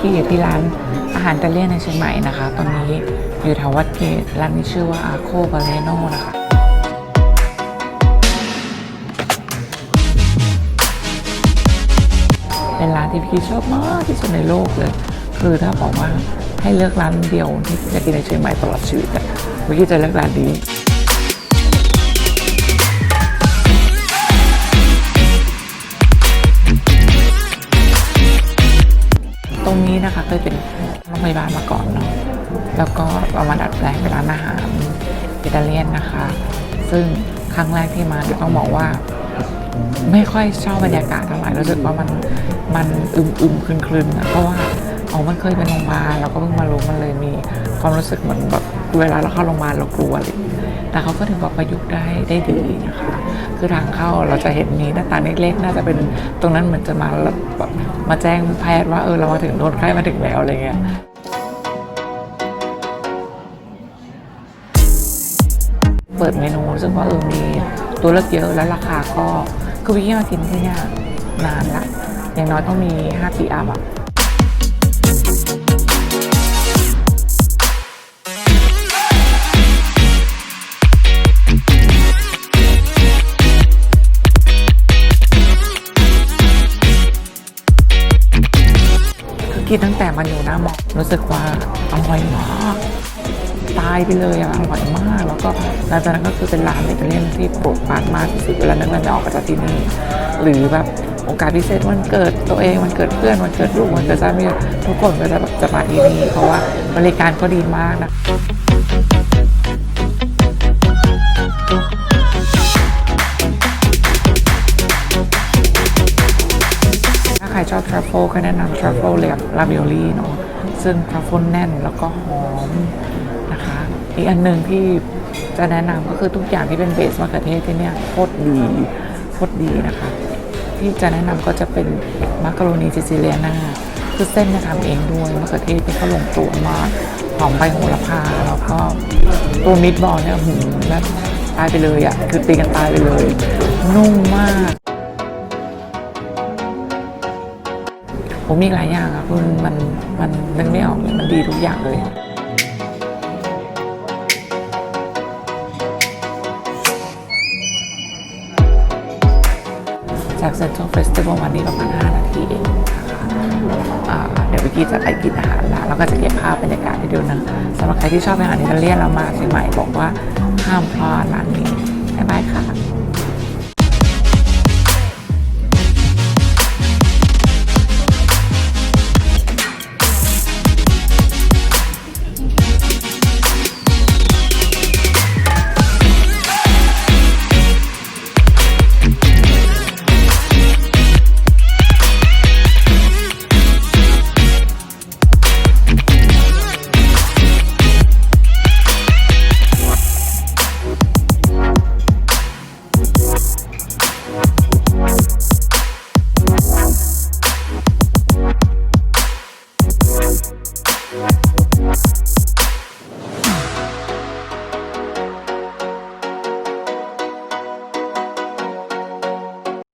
กี้อยู่ที่ร้านอาหารตาเลียนในเชียงใหม่นะคะ ตอนนี้อยู่แถววัดเกตร้านนี้ชื่อว่าอาโคบาเลโนนะคะเป็นร้านที่พี่ชอบมากที่สุดในโลกเลย คือถ้าบอกว่าให้เลือกร้านเดียวที่จะกินในเชียงใหม่ตลอดชีวิตอะวิกกี้จะเลือกร้านนี้ เคยเป็นโรงพยาบาลมาก่อนเนาะแล้วก็เอามาดัดแปลงเป็นร้านอาหารอิตาเลียนนะคะ ซึ่งครั้งแรกที่มาเนี่ยต้องบอกว่า ไม่ค่อยชอบบรรยากาศเท่าไหร่รู้สึกว่ามันมันอึมอึมคลึนคลึนๆอะเพราะว่าเอามันเคยเป็นโรงพยาบาลเราก็เพิ่งมารู้มันเลยมีความรู้สึกเหมือนแบบเวลาเราเข้าโรงพยาบาลเรากลัวเลย แต่เขาก็ถือว่าประยุกต์ได้ได้ดีนะคะ คือทางเข้าเราจะเห็นมีหน้าต่างเล็กๆ น่าจะเป็นตรงนั้นเหมือนจะมาแบบมาแจ้งแพทย์ว่าเออเรามาถึงโดนไข้มาถึงแล้วอะไรเงี้ยเปิดเมนูรู้สึกว่าเออมีตัวเลือกเยอะแล้วราคาก็คือวิกกี้มากินที่นี่นานละอย่างน้อยต้องมี 5 ปีอัพอะ คิดตั้งแต่มันอยู่หน้ามอรู้สึกว่าอร่อยมากตายไปเลยอะอร่อยมาก แล้วก็หลังจากนั้นก็คือเป็นร้านอิตาเลียนที่โปรดปรานมากที่สุดเวลานึกมันจะออกมาจากที่นี่หรือแบบโอกาสพิเศษวันเกิดตัวเองวันเกิดเพื่อนวันเกิดลูกวันเกิดสามีทุกคนก็จะแบบจะมาที่นี่เพราะว่าบริการก็ดีมากนะ รชอบทรัฟเฟิลก็แนะนำทรัฟเฟิลเลยบลาเบลลี่เนาะซึ่งทรัฟเฟิลแน่นแล้วก็หอมนะคะ อีกอันหนึ่งที่จะแนะนำก็คือทุกอย่างที่เป็นเบสมะเขือเทศที่เนี่ยโคตรดีโคตรดีนะคะ ที่จะแนะนำก็จะเป็นมักกะโรนีซิซิเลียนาคือเส้นจะทำเองด้วยมะเขือเทศที่เขาลงตัวมากหอมใบโหระพาแล้วก็ตัวมิตบอลเนี่ยหืมแบบตายไปเลยอะ คือตีกันตายไปเลย นุ่มมาก ผมมีหลายอย่างอะคุณมันมันมันไม่ออกเลยมันดีทุกอย่างเลยจากเซ็นทรัลเฟสติวัลวันนี้ประมาณ 5 นาทีเองนะคะอ่าเดี๋ยววิกกี้จะไปกินอาหารแล้วแล้วก็จะเก็บภาพบรรยากาศให้ดูนะสำหรับใครที่ชอบอาหารอิตาเลียนเรามาเชียงใหม่บอกว่าห้ามพลาดร้านนี้บ๊ายบายค่ะ